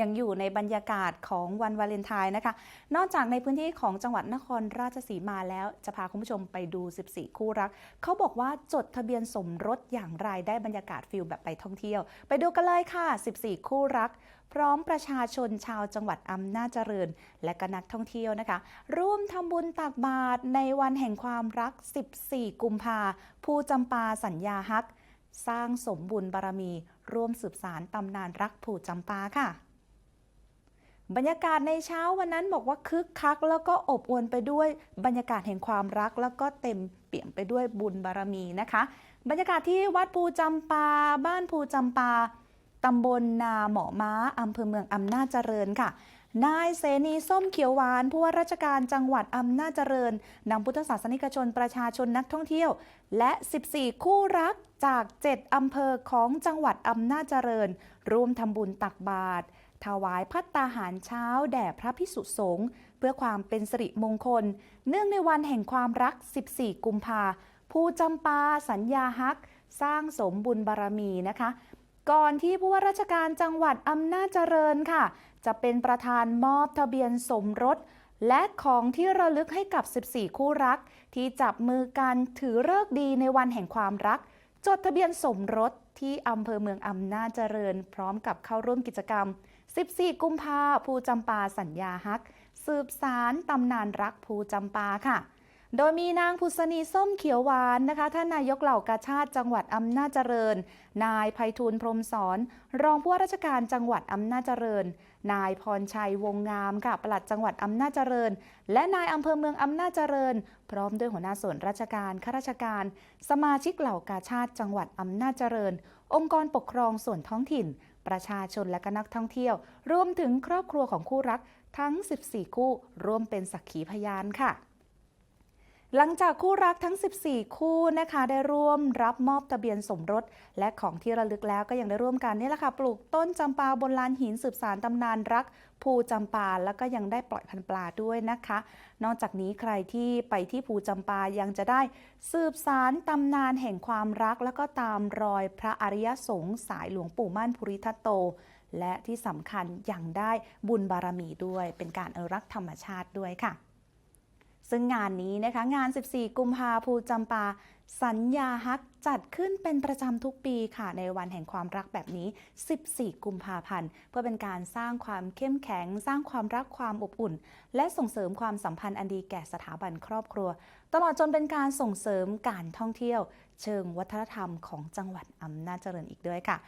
ยังอยู่ในบรรยากาศของวันวาเลนไทน์นะคะ นอกจากในพื้นที่ของจังหวัดนครราชสีมาแล้วจะพาคุณผู้ชมไปดู 14 คู่รัก เขาบอกว่าจดทะเบียนสมรสอย่างไรได้บรรยากาศฟิลแบบไปท่องเที่ยว ไปดูกันเลยค่ะ 14 คู่รัก พร้อมประชาชนชาวจังหวัดอำนาจเจริญ และก็นักท่องเที่ยวนะคะ ร่วมทำบุญตักบาตรในวันแห่งความรัก 14 กุมภาภูจำปาสัญญาฮักสร้างสมบุญบารมี ร่วมสืบสารตำนานรักผูจำปาค่ะ บรรยากาศในเช้าวันนั้นบอกว่าคึกคัก แล้วก็อบอวลไปด้วยบรรยากาศแห่งความรัก แล้วก็เต็มเปี่ยมไปด้วยบุญบารมีนะคะ บรรยากาศที่วัดภูจำปา บ้านภูจำปาตำบลนาหมอม้าอำเภอเมืองอำนาจเจริญค่ะนายเสนีส้มเขียวหวานผู้ว่าราชการจังหวัดอำนาจเจริญนำพุทธศาสนิกชนประชาชนนักท่องเที่ยว และ 14 คู่รักจาก 7 อำเภอของจังหวัดอำนาจเจริญ ร่วมทำบุญตักบาตร ถวายพัตตาหารเช้าแด่พระพิสุสงฆ์เพื่อความเป็นสิริมงคล เนื่องในวันแห่งความรัก 14 กุมภาภูจำปาสัญญาฮัก สร้างสมบุญบารมีนะคะ ก่อนที่ผู้ว่าราชการจังหวัดอำนาจเจริญค่ะ จะเป็นประธานมอบทะเบียนสมรส และของที่ระลึกให้กับ 14 คู่รัก ที่จับมือกันถือเลิกดีในวันแห่งความรัก จดทะเบียนสมรส ที่อำเภอเมืองอำนาจเจริญ พร้อมกับเข้าร่วมกิจกรรม 14 กุมภาภูจำปาสัญญาฮัก สืบสารตำนานรักภูจำปาค่ะ โดยมีนางพุษณีส้มเขียวหวานนะคะท่านนายกเหล่ากาชาติจังหวัดอำนาจเจริญ นายไพฑูรย์พรมสอน รองผู้ว่าราชการจังหวัดอำนาจเจริญ นายพรชัยวงงามค่ะปลัดจังหวัดอำนาจเจริญ และนายอำเภอเมืองอำนาจเจริญ พร้อมด้วยหัวหน้าส่วนราชการข้าราชการ สมาชิกเหล่ากาชาติจังหวัดอำนาจเจริญ องค์กรปกครองส่วนท้องถิ่น ประชาชนและก็นักท่องเที่ยว รวมถึงครอบครัวของคู่รักทั้ง 14 คู่ร่วมเป็นสักขีพยานค่ะ หลังจากคู่รักทั้ง 14 คู่นะคะ ได้ร่วมรับมอบทะเบียนสมรส และของที่ระลึกแล้วก็ยังได้ร่วมกันนี่แหละค่ะ ปลูกต้นจำปาบนลานหินสืบสารตำนานรักภูจำปาแล้วก็ยังได้ปล่อยพันปลาด้วยนะคะ นอกจากนี้ใครที่ไปที่ภูจำปายังจะได้สืบสารตำนานแห่งความรัก แล้วก็ตามรอยพระอริยสงฆ์สายหลวงปู่มั่นภูริทัตโต และที่สำคัญยังได้บุญบารมีด้วย เป็นการอนุรักษ์ธรรมชาติด้วยค่ะ ซึ่งงานนี้นะคะงาน 14 กุมภาภูจำปา สัญญาฮักจัดขึ้นเป็นประจำทุกปีค่ะ ในวันแห่งความรักแบบนี้ 14 กุมภาพันธ์ เพื่อเป็นการสร้างความเข้มแข็ง สร้างความรักความอบอุ่น และส่งเสริมความสัมพันธ์อันดีแก่สถาบันครอบครัว ตลอดจนเป็นการส่งเสริมการท่องเที่ยว เชิงวัฒนธรรมของจังหวัดอำนาจเจริญอีกด้วยค่ะ